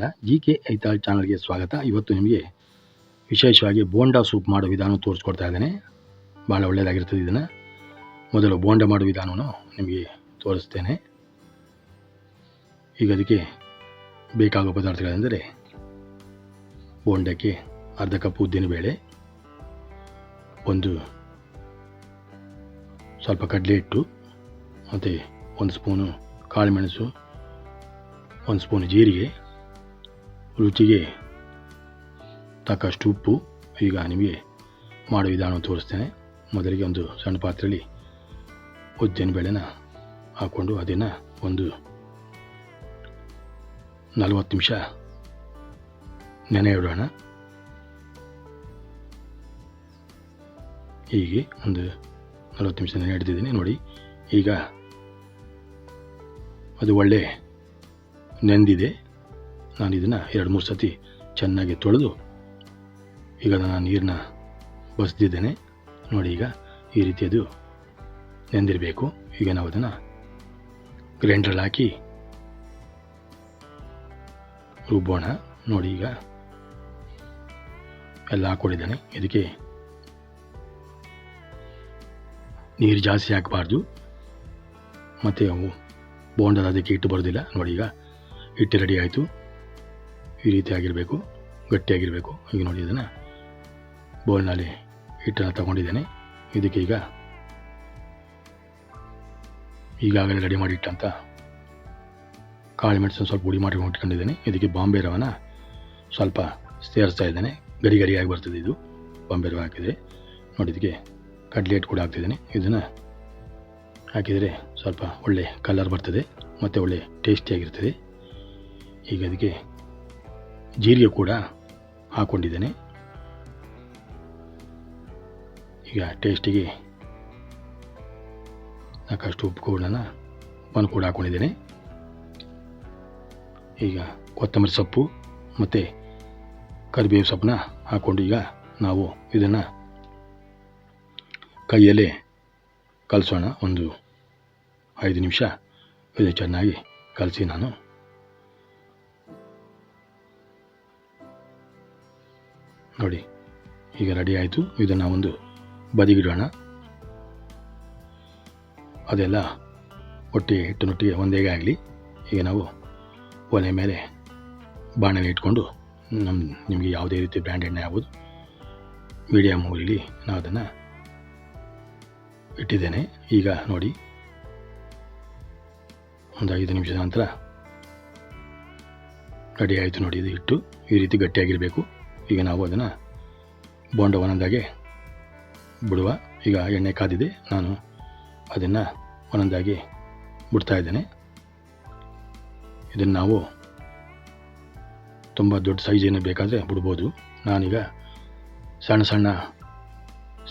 ನಮಸ್ಕಾರ G K Aithal ಚಾನಲ್ಗೆ ಸ್ವಾಗತ. ಇವತ್ತು ನಿಮಗೆ ವಿಶೇಷವಾಗಿ ಬೋಂಡಾ ಸೂಪ್ ಮಾಡೋ ವಿಧಾನ ತೋರಿಸ್ಕೊಡ್ತಾ ಇದ್ದೇನೆ. ಭಾಳ ಒಳ್ಳೆಯದಾಗಿರ್ತದೆ ಇದನ್ನು. ಮೊದಲು ಬೋಂಡ ಮಾಡೋ ವಿಧಾನವನ್ನು ನಿಮಗೆ ತೋರಿಸ್ತೇನೆ. ಈಗ ಅದಕ್ಕೆ ಬೇಕಾಗುವ ಪದಾರ್ಥಗಳೆಂದರೆ ಬೋಂಡಕ್ಕೆ ಅರ್ಧ ಕಪ್ ಉದ್ದಿನಬೇಳೆ ಒಂದು ಸ್ವಲ್ಪ ಕಡಲೆ ಹಿಟ್ಟು, ಮತ್ತು ಒಂದು ಸ್ಪೂನು ಕಾಳುಮೆಣಸು ಒಂದು ಸ್ಪೂನ್ ಜೀರಿಗೆ ರುಚಿಗೆ ತಕ್ಕಷ್ಟು ಉಪ್ಪು. ಈಗ ನಿಮಗೆ ಮಾಡೋ ವಿಧಾನ ತೋರಿಸ್ತೇನೆ. ಮೊದಲಿಗೆ ಒಂದು ಸಣ್ಣ ಪಾತ್ರೆಯಲ್ಲಿ ಉದ್ದಿನ ಬೇಳೆನ ಹಾಕ್ಕೊಂಡು ಅದನ್ನು ಒಂದು ನಲವತ್ತು ನಿಮಿಷ ನೆನೆ ಇಡೋಣ. ಹೀಗೆ ಒಂದು ನಲವತ್ತು ನಿಮಿಷ ನೆನೆ ಹಿಡ್ದಿದ್ದೀನಿ ನೋಡಿ, ಈಗ ಅದು ಒಳ್ಳೆ ನೆಂದಿದೆ. ನಾನು ಇದನ್ನು ಎರಡು ಮೂರು ಸತಿ ಚೆನ್ನಾಗಿ ತೊಳೆದು ಈಗ ನಾನು ನೀರನ್ನ ಬಸ್ದಿದ್ದೇನೆ. ನೋಡಿ ಈಗ ಈ ರೀತಿ ಅದು ನೆಂದಿರಬೇಕು. ಈಗ ನಾವು ಅದನ್ನು ಗ್ರೈಂಡ್ರಲ್ಲಿ ಹಾಕಿ ರುಬ್ಬೋಣ. ನೋಡಿ ಈಗ ಎಲ್ಲ ಹಾಕ್ಕೊಂಡಿದ್ದಾನೆ ಇದಕ್ಕೆ ನೀರು ಜಾಸ್ತಿ ಹಾಕಬಾರ್ದು. ಮತ್ತು ಅವು ಬೋಂಡದ ಅದಕ್ಕೆ ಹಿಟ್ಟು ಬರೋದಿಲ್ಲ. ನೋಡಿ ಈಗ ಹಿಟ್ಟು ರೆಡಿ ಆಯಿತು. ಈ ರೀತಿ ಆಗಿರಬೇಕು, ಗಟ್ಟಿಯಾಗಿರಬೇಕು. ಈಗ ನೋಡಿ ಇದನ್ನು. ಬೌಲ್ನಲ್ಲಿ ಹಿಟ್ಟನ್ನು ತಗೊಂಡಿದ್ದೇನೆ. ಇದಕ್ಕೆ ಈಗ ಈಗಾಗಲೇ ರೆಡಿ ಮಾಡಿಟ್ಟಂಥ ಕಾಳು ಮೆಣಸನ್ನು ಸ್ವಲ್ಪ ಪುಡಿ ಮಾಡಿ ಇಟ್ಕೊಂಡಿದ್ದೇನೆ. ಇದಕ್ಕೆ ಬಾಂಬೆ ರವನ ಸ್ವಲ್ಪ ಸೇರಿಸ್ತಾ ಇದ್ದೇನೆ. ಗರಿ ಗರಿಯಾಗಿ ಬರ್ತದೆ ಇದು. ಬಾಂಬೆ ರವೆ ಹಾಕಿದರೆ. ನೋಡಿ ಇದಕ್ಕೆ ಕಡ್ಲೆ ಹಿಟ್ಟು ಕೂಡ ಹಾಕ್ತಿದ್ದೇನೆ. ಇದನ್ನು ಹಾಕಿದರೆ ಸ್ವಲ್ಪ ಒಳ್ಳೆ ಕಲರ್ ಬರ್ತದೆ. ಮತ್ತು ಒಳ್ಳೆ ಟೇಸ್ಟಿಯಾಗಿರ್ತದೆ ಈಗ ಅದಕ್ಕೆ ಜೀರಿಗೆ ಕೂಡ ಹಾಕ್ಕೊಂಡಿದ್ದೇನೆ ಈಗ ಟೇಸ್ಟಿಗೆ ಸಾಕಷ್ಟು ಉಪ್ಪು ಕೂಡನ ನಾನು ಕೂಡ ಹಾಕ್ಕೊಂಡಿದ್ದೇನೆ ಈಗ ಕೊತ್ತಂಬರಿ ಸೊಪ್ಪು ಮತ್ತು ಕರಿಬೇವು ಸೊಪ್ಪನ್ನ ಹಾಕ್ಕೊಂಡು ಈಗ ನಾವು ಇದನ್ನು ಕೈಯಲ್ಲೇ ಕಲಸೋಣ. ಒಂದು ಐದು ನಿಮಿಷ, ಇದು ಚೆನ್ನಾಗಿ ಕಲಸಿ ನಾನು ನೋಡಿ, ಈಗ ರೆಡಿ ಆಯಿತು. ಇದನ್ನು ಒಂದು ಬದಿಗಿಡೋಣ. ಅದೆಲ್ಲ ಒಟ್ಟಿಗೆ ಹಿಟ್ಟಿನೊಟ್ಟಿಗೆ ಒಂದೇ ಆಗಲಿ. ಈಗ ನಾವು ಒಲೆ ಮೇಲೆ ಬಾಣಲೆ ಇಟ್ಕೊಂಡು ನಮ್ಮ ನಿಮಗೆ ಯಾವುದೇ ರೀತಿ ಬ್ರ್ಯಾಂಡ್ ಎಣ್ಣೆ ಆಗ್ಬೋದು. ಮೀಡಿಯಮ್ ಊರಿಲಿ ನಾವು ಅದನ್ನು ಇಟ್ಟಿದ್ದೇನೆ. ಈಗ ನೋಡಿ, ಒಂದು ಐದು ನಿಮಿಷದ ನಂತರ ರೆಡಿ ಆಯಿತು ನೋಡಿ ಇದು ಹಿಟ್ಟು. ಈ ರೀತಿ ಗಟ್ಟಿಯಾಗಿರಬೇಕು. ಈಗ ನಾವು ಅದನ್ನು ಬೋಂಡ ಬಿಡುವ. ಈಗ ಎಣ್ಣೆ ಕಾದಿದೆ. ನಾನು ಅದನ್ನು ಒಂದೊಂದಾಗಿ ಬಿಡ್ತಾ ಇದ್ದೇನೆ. ಇದನ್ನು ನಾವು ತುಂಬ ದೊಡ್ಡ ಸೈಜ್ ಏನು ಬೇಕಾದರೆ ಬಿಡ್ಬೋದು. ನಾನೀಗ ಸಣ್ಣ ಸಣ್ಣ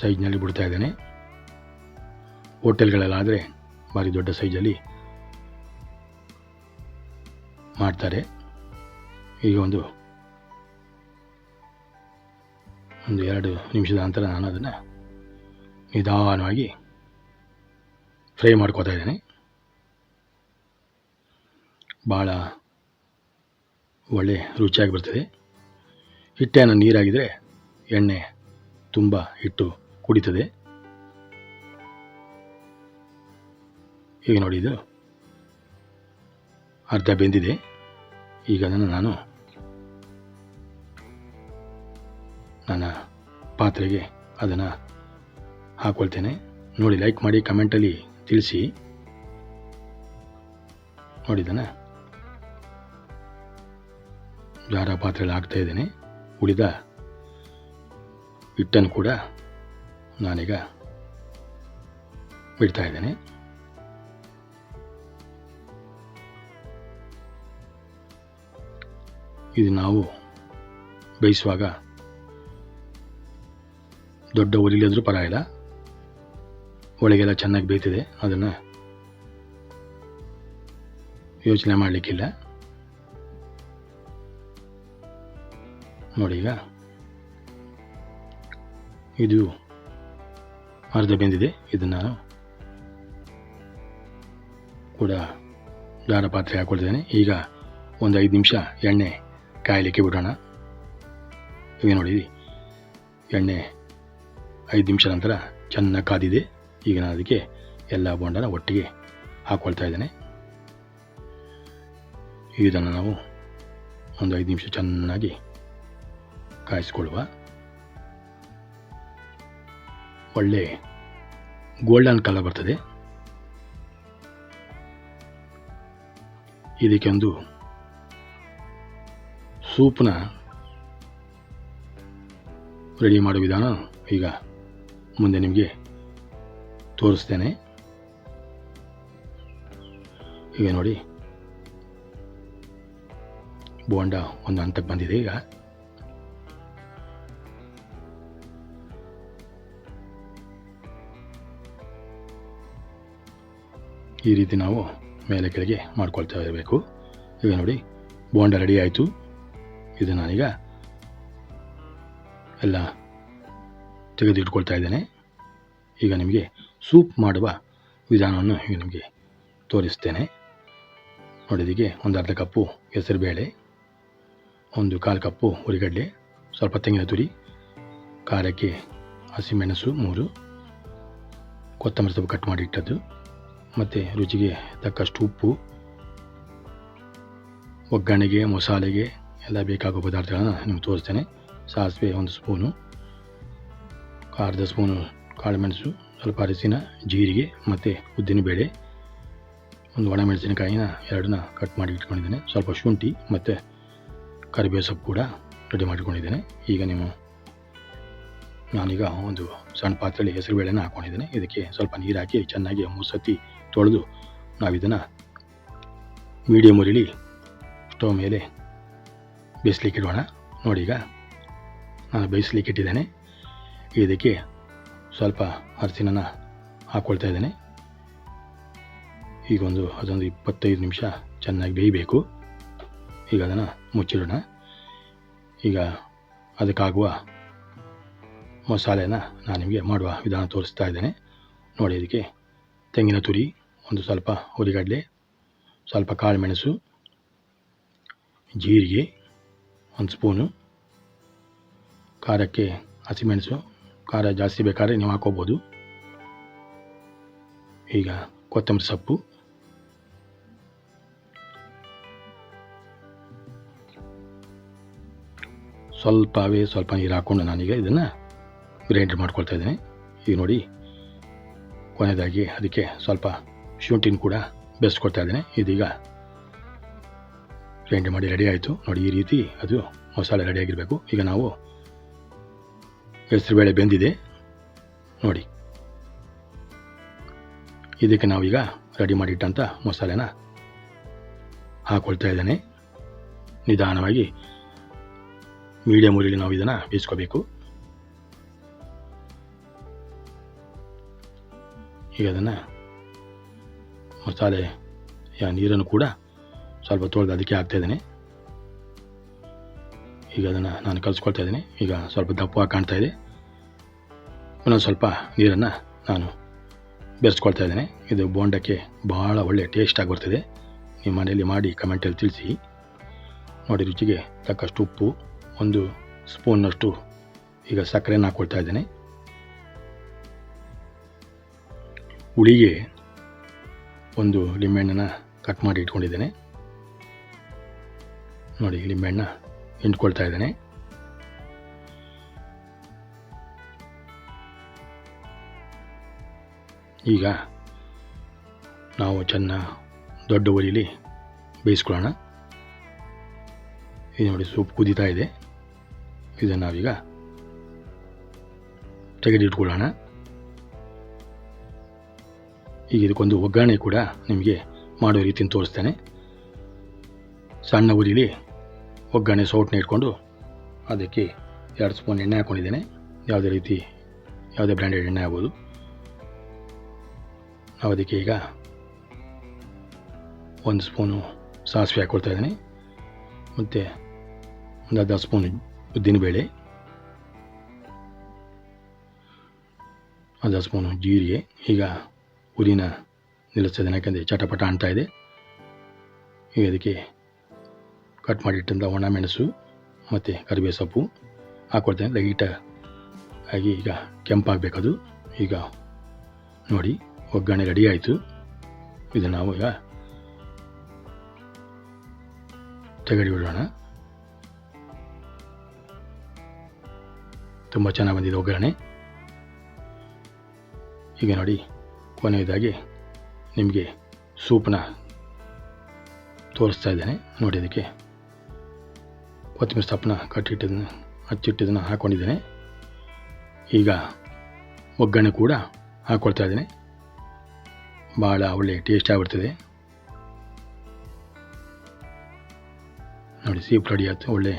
ಸೈಜ್ನಲ್ಲಿ ಬಿಡ್ತಾ ಇದ್ದೇನೆ. ಹೋಟೆಲ್ಗಳಲ್ಲಾದರೆ ಭಾರಿ ದೊಡ್ಡ ಸೈಜಲ್ಲಿ ಮಾಡ್ತಾರೆ. ಈಗ ಒಂದು ಒಂದು ಎರಡು ನಿಮಿಷದ ನಂತರ ನಾನು ಅದನ್ನು ನಿಧಾನವಾಗಿ ಫ್ರೈ ಮಾಡ್ಕೋತಾ ಇದ್ದೇನೆ. ಭಾಳ ಒಳ್ಳೆ ರುಚಿಯಾಗಿ ಬರ್ತದೆ. ಹಿಟ್ಟೇನು ನೀರಾಗಿದ್ದರೆ ಎಣ್ಣೆ ತುಂಬ ಹಿಟ್ಟು ಕುಡಿತದೆ. ಈಗ ನೋಡಿ ಅರ್ಧ ಬೆಂದಿದೆ. ಈಗ ಅದನ್ನು ನಾನು ನನ್ನ ಪಾತ್ರೆಗೆ ಅದನ್ನು ಹಾಕ್ಕೊಳ್ತೇನೆ ನೋಡಿ ಲೈಕ್ ಮಾಡಿ ಕಮೆಂಟಲ್ಲಿ ತಿಳಿಸಿ. ನೋಡಿದ್ದಾನೆ ಜಾರ ಪಾತ್ರೆಯಲ್ಲಿ ಹಾಕ್ತಾ ಇದ್ದೇನೆ. ಉಳಿದ ಹಿಟ್ಟನ್ನು ಕೂಡ ನಾನೀಗ ಬಿಡ್ತಾ ಇದ್ದೇನೆ. ಇದು ನಾವು ಬೇಯಿಸುವಾಗ ದೊಡ್ಡ ಒಲಿಲಿದ್ರೂ ಪರವಾಗಿಲ್ಲ. ಒಳಗೆಲ್ಲ ಚೆನ್ನಾಗಿ ಬೇಯ್ತಿದೆ, ಅದನ್ನು ಯೋಚನೆ ಮಾಡಲಿಕ್ಕಿಲ್ಲ. ನೋಡಿ ಈಗ. ಇದು ಅರ್ಧ ಬೆಂದಿದೆ, ಇದನ್ನು ಕೂಡ ದಾರ ಪಾತ್ರೆ ಹಾಕ್ಕೊಳ್ತಿದ್ದೇನೆ ಈಗ ಒಂದು ಐದು ನಿಮಿಷ ಎಣ್ಣೆ ಕಾಯಲಿಕ್ಕೆ ಬಿಡೋಣ. ಈಗ ನೋಡಿ, ಎಣ್ಣೆ ಐದು ನಿಮಿಷ ನಂತರ ಚೆನ್ನಾಗಿ ಕಾದಿದೆ. ಈಗ ನಾನು ಅದಕ್ಕೆ ಎಲ್ಲ ಬೋಂಡನ ಒಟ್ಟಿಗೆ ಹಾಕ್ಕೊಳ್ತಾ ಇದ್ದೇನೆ. ಇದನ್ನು ನಾವು ಒಂದು ಐದು ನಿಮಿಷ ಚೆನ್ನಾಗಿ ಕಾಯಿಸ್ಕೊಳ್ಳುವ. ಒಳ್ಳೆ ಗೋಲ್ಡನ್ ಕಲರ್ ಬರ್ತದೆ. ಇದಕ್ಕೆ ಒಂದು ಸೂಪ್ನ ರೆಡಿ ಮಾಡೋ ವಿಧಾನ ಈಗ ಮುಂದೆ ನಿಮಗೆ ತೋರಿಸ್ತೇನೆ. ಈಗ ನೋಡಿ. ಬೋಂಡ ಒಂದು ಹಂತಕ್ಕೆ ಬಂದಿದೆ ಈಗ. ಈ ರೀತಿ ನಾವು ಮೇಲೆ ಕೆಳಗೆ ಮಾಡ್ಕೊಳ್ತಾ ಇರಬೇಕು. ಈಗ ನೋಡಿ, ಬೋಂಡ ರೆಡಿ ಆಯಿತು. ಇದು ನಾನೀಗ ಎಲ್ಲ ತೆಗೆದಿಟ್ಕೊಳ್ತಾ ಇದ್ದೇನೆ. ಈಗ ನಿಮಗೆ ಸೂಪ್ ಮಾಡುವ ವಿಧಾನವನ್ನು ಈಗ ನಿಮಗೆ ತೋರಿಸ್ತೇನೆ. ನೋಡಿದಿಗೆ ಒಂದು ಅರ್ಧ ಕಪ್ಪು ಹೆಸರುಬೇಳೆ, ಒಂದು ಕಾಲು ಕಪ್ಪು ಹುರಿಗಡ್ಡೆ ಸ್ವಲ್ಪ ತೆಂಗಿನ ತುರಿ ಖಾರಕ್ಕೆ ಹಸಿಮೆಣಸು ಮೂರು, ಕೊತ್ತಂಬರಿ ಸೊಪ್ಪು ಕಟ್ ಮಾಡಿ ಇಟ್ಟದ್ದು, ಮತ್ತು ರುಚಿಗೆ ತಕ್ಕಷ್ಟು ಉಪ್ಪು, ಒಗ್ಗರಣೆಗೆ, ಮಸಾಲೆಗೆ ಎಲ್ಲ ಬೇಕಾಗುವ ಪದಾರ್ಥಗಳನ್ನು ನಿಮಗೆ ತೋರಿಸ್ತೇನೆ. ಸಾಸಿವೆ ಒಂದು ಸ್ಪೂನು. ಅರ್ಧ ಸ್ಪೂನು ಕಾಳುಮೆಣಸು ಸ್ವಲ್ಪ ಅರಿಶಿನ, ಜೀರಿಗೆ ಮತ್ತು ಉದ್ದಿನಬೇಳೆ ಒಂದು ಒಣಮೆಣಸಿನಕಾಯಿನ ಎರಡನ್ನ ಕಟ್ ಮಾಡಿ ಇಟ್ಕೊಂಡಿದ್ದೇನೆ. ಸ್ವಲ್ಪ ಶುಂಠಿ ಮತ್ತು ಕರಿಬೇವು ಸೊಪ್ಪು ಕೂಡ ರೆಡಿ ಮಾಡಿಕೊಂಡಿದ್ದೇನೆ ಈಗ ನೀವು ನಾನೀಗ ಒಂದು ಸಣ್ಣ ಪಾತ್ರೆಯಲ್ಲಿ ಹೆಸರುಬೇಳೆನ ಹಾಕ್ಕೊಂಡಿದ್ದೇನೆ ಇದಕ್ಕೆ ಸ್ವಲ್ಪ ನೀರು ಹಾಕಿ ಚೆನ್ನಾಗಿ ಮೂಸತಿ ತೊಳೆದು ನಾವು ಇದನ್ನು ಮೀಡಿಯಮ್ ಉರಿಲಿ ಸ್ಟವ್ ಮೇಲೆ ಬೇಯಿಸ್ಲಿಕ್ಕೆ ಇಡೋಣ. ನೋಡಿ ಈಗ ನಾನು ಬೇಯಿಸ್ಲಿಕ್ಕೆ ಇಟ್ಟಿದ್ದೇನೆ. ಇದಕ್ಕೆ ಸ್ವಲ್ಪ ಅರಿಶಿನ ಹಾಕ್ಕೊಳ್ತಾ ಇದ್ದೇನೆ. ಈಗೊಂದು ಅದೊಂದು ಇಪ್ಪತ್ತೈದು ನಿಮಿಷ ಚೆನ್ನಾಗಿ ಬೇಯಬೇಕು. ಈಗ ಅದನ್ನು ಮುಚ್ಚಿಡೋಣ. ಈಗ ಅದಕ್ಕಾಗುವ ಮಸಾಲೆನ ನಾನು ನಿಮಗೆ ಮಾಡುವ ವಿಧಾನ ತೋರಿಸ್ತಾ ಇದ್ದೇನೆ. ನೋಡಿ ಇದಕ್ಕೆ ತೆಂಗಿನ ತುರಿ, ಒಂದು ಸ್ವಲ್ಪ ಹುರಿಗಡಲೆ, ಸ್ವಲ್ಪ ಕಾಳುಮೆಣಸು, ಜೀರಿಗೆ, ಒಂದು ಸ್ಪೂನು, ಖಾರಕ್ಕೆ ಹಸಿಮೆಣಸು ಖಾರ ಜಾಸ್ತಿ ಬೇಕಾದ್ರೆ ನೀವು ಹಾಕೋಬೋದು ಈಗ ಕೊತ್ತಂಬರಿ ಸೊಪ್ಪು ಸ್ವಲ್ಪವೇ ಸ್ವಲ್ಪ ನೀರು ಹಾಕ್ಕೊಂಡು ನಾನೀಗ ಇದನ್ನು ಗ್ರೈಂಡರ್ ಮಾಡ್ಕೊಳ್ತಾ ಇದ್ದೀನಿ ಈಗ ನೋಡಿ ಕೊನೆಯದಾಗಿ ಅದಕ್ಕೆ ಸ್ವಲ್ಪ ಶುಂಠಿನ ಕೂಡ ಬೆಸ್ಕೊಳ್ತಾ ಇದ್ದೇನೆ ಇದೀಗ ಗ್ರೈಂಡ್ ಮಾಡಿ ರೆಡಿ ಆಯಿತು ನೋಡಿ ಈ ರೀತಿ ಅದು ಮಸಾಲೆ ರೆಡಿಯಾಗಿರಬೇಕು ಈಗ ನಾವು ಹೆಸರುಬೇಳೆ ಬೆಂದಿದೆ, ನೋಡಿ. ಇದಕ್ಕೆ ನಾವೀಗ ರೆಡಿ ಮಾಡಿಟ್ಟಂಥ ಮಸಾಲೆನ ಹಾಕ್ಕೊಳ್ತಾ ಇದ್ದೇನೆ. ನಿಧಾನವಾಗಿ ಮೀಡಿಯಮ್ ಉರಿಲಿ ನಾವು ಇದನ್ನು ಬೇಯಿಸ್ಕೋಬೇಕು. ಈಗ ಅದನ್ನು ಮಸಾಲೆ ನೀರನ್ನು ಕೂಡ ಸ್ವಲ್ಪ ತೊಳೆದು ಅದಕ್ಕೆ ಹಾಕ್ತಾ ಇದ್ದೇನೆ. ಈಗ ಅದನ್ನು ನಾನು ಕಲಿಸ್ಕೊಳ್ತಾ ಇದ್ದೀನಿ. ಈಗ ಸ್ವಲ್ಪ ದಪ್ಪವಾಗಿ ಕಾಣ್ತಾ ಇದೆ. ಇನ್ನೊಂದು ಸ್ವಲ್ಪ ನೀರನ್ನು ನಾನು ಬೆರೆಸ್ಕೊಳ್ತಾ ಇದ್ದೇನೆ. ಇದು ಬೋಂಡಕ್ಕೆ ಭಾಳ ಒಳ್ಳೆ ಟೇಸ್ಟಾಗಿ ಬರ್ತಿದೆ. ನಿಮ್ಮ ಮನೆಯಲ್ಲಿ ಮಾಡಿ ಕಮೆಂಟಲ್ಲಿ ತಿಳಿಸಿ. ನೋಡಿ ರುಚಿಗೆ ತಕ್ಕಷ್ಟು ಉಪ್ಪು, ಒಂದು ಸ್ಪೂನ್ನಷ್ಟು ಈಗ ಸಕ್ಕರೆಯನ್ನು ಹಾಕ್ಕೊಳ್ತಾ ಇದ್ದೇನೆ. ಹುಳಿಗೆ ಒಂದು ಲಿಂಬೆಹಣ್ಣನ್ನು ಕಟ್ ಮಾಡಿ ಇಟ್ಕೊಂಡಿದ್ದೇನೆ. ನೋಡಿ ಲಿಂಬೆಹಣ್ಣ ಹಿಂಡ್ಕೊಳ್ತಾ ಇದ್ದಾನೆ. ಈಗ ನಾವು ಚೆನ್ನ ದೊಡ್ಡ ಒಲಿಲಿ ಬೇಯಿಸ್ಕೊಳ್ಳೋಣ. ಇದು ನೋಡಿ ಸೂಪ್ ಕುದೀತಾ ಇದೆ. ಇದನ್ನು ನಾವೀಗ ತೆಗೆದಿಟ್ಕೊಳ್ಳೋಣ. ಈಗ ಇದಕ್ಕೊಂದು ಒಗ್ಗರಣೆ ಕೂಡ ನಿಮಗೆ ಮಾಡೋ ರೀತಿಯನ್ನು ತೋರಿಸ್ತೇನೆ. ಸಣ್ಣ ಉರಿಲಿ ಒಗ್ಗರಣೆ ಸೌಟ್ನ ಇಟ್ಕೊಂಡು ಅದಕ್ಕೆ ಎರಡು ಸ್ಪೂನ್ ಎಣ್ಣೆ ಹಾಕ್ಕೊಂಡಿದ್ದೇನೆ ಯಾವುದೇ ರೀತಿ ಯಾವುದೇ ಬ್ರ್ಯಾಂಡೆಡ್ ಎಣ್ಣೆ ಆಗ್ಬೋದು. ನಾವು ಅದಕ್ಕೆ ಈಗ ಒಂದು ಸ್ಪೂನು ಸಾಸಿವೆ ಹಾಕ್ಕೊಳ್ತಾ ಇದ್ದೀನಿ. ಮತ್ತು ಒಂದು ಅರ್ಧ ಸ್ಪೂನ್ ಉದ್ದಿನಬೇಳೆ. ಅರ್ಧ ಸ್ಪೂನು ಜೀರಿಗೆ. ಈಗ ಉರಿನ ಇದ್ದೇನೆ, ಯಾಕಂದರೆ ಚಟಪಟ ಅಂತ ಇದೆ. ಈಗ ಅದಕ್ಕೆ ಕಟ್ ಮಾಡಿಟ್ಟಂಥ ಒಣ ಮೆಣಸು ಮತ್ತು ಕರಿಬೇವು ಸೊಪ್ಪು ಹಾಕ್ಕೊಡ್ತೇನೆ ಲೈಟ ಆಗಿ ಈಗ ಕೆಂಪಾಗಬೇಕದು. ಈಗ ನೋಡಿ, ಒಗ್ಗರಣೆ ರೆಡಿ ಆಯಿತು. ಇದು ನಾವು ಈಗ ತೆಗಡಿ ಬಿಡೋಣ. ತುಂಬ ಚೆನ್ನಾಗಿ ಬಂದಿದೆ ಒಗ್ಗರಣೆ. ಈಗ ನೋಡಿ, ಕೊನೆಯದಾಗಿ ನಿಮಗೆ ಸೂಪ್ನ ತೋರಿಸ್ತಾ ಇದ್ದೇನೆ. ನೋಡಿ ಅದಕ್ಕೆ. ಕೊತ್ತಂಬರಿ ಸೊಪ್ಪನ್ನ ಕಟ್ಟಿಟ್ಟಿದ್ದನ್ನು ಹಚ್ಚಿಟ್ಟಿದ್ದನ್ನು ಹಾಕ್ಕೊಂಡಿದ್ದೇನೆ ಈಗ ಒಗ್ಗರಣೆ ಕೂಡ ಹಾಕ್ಕೊಳ್ತಾ ಇದ್ದೇನೆ. ಭಾಳ ಒಳ್ಳೆ ಟೇಸ್ಟ್ ಆಗಿಬಿಡ್ತದೆ. ನೋಡಿ, ಸೀಪ್ ರೆಡಿ ಆಯ್ತು ಒಳ್ಳೆ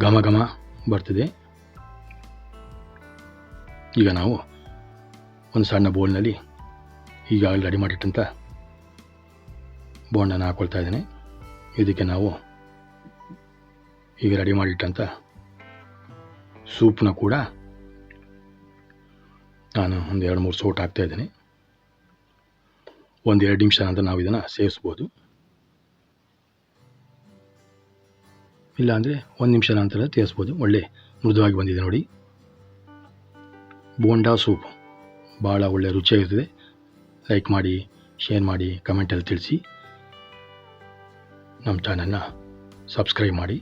ಘಮ ಘಮ ಬರ್ತದೆ. ಈಗ ನಾವು ಒಂದು ಸಣ್ಣ ಬೋಲ್ನಲ್ಲಿ ಈಗಾಗಲೇ ರೆಡಿ ಮಾಡಿಟ್ಟಂಥ ಬೋಂಡನ್ನು ಹಾಕ್ಕೊಳ್ತಾ ಇದ್ದೇನೆ. ಇದಕ್ಕೆ ನಾವು ಈಗ ರೆಡಿ ಮಾಡಿಟ್ಟಂಥ ಸೂಪ್ನ ಕೂಡ ನಾನು ಒಂದು ಎರಡು ಮೂರು ಸೋಟ್ ಹಾಕ್ತಾ ಇದ್ದೀನಿ. ಒಂದು ಎರಡು ನಿಮಿಷ ನಂತರ ನಾವು ಇದನ್ನು ಸೇವಿಸ್ಬೋದು. ಇಲ್ಲಾಂದರೆ ಒಂದು ನಿಮಿಷ ನಂತರ ತೇರಿಸ್ಬೋದು ಒಳ್ಳೆ ಮೃದುವಾಗಿ ಬಂದಿದೆ ನೋಡಿ. ಬೋಂಡಾ ಸೂಪ್. ಭಾಳ ಒಳ್ಳೆ ರುಚಿಯಾಗಿರ್ತದೆ. ಲೈಕ್ ಮಾಡಿ ಶೇರ್ ಮಾಡಿ ಕಮೆಂಟಲ್ಲಿ ತಿಳಿಸಿ. ನಮ್ಮ ಚಾನಲ್ನ ಸಬ್ಸ್ಕ್ರೈಬ್ ಮಾಡಿ.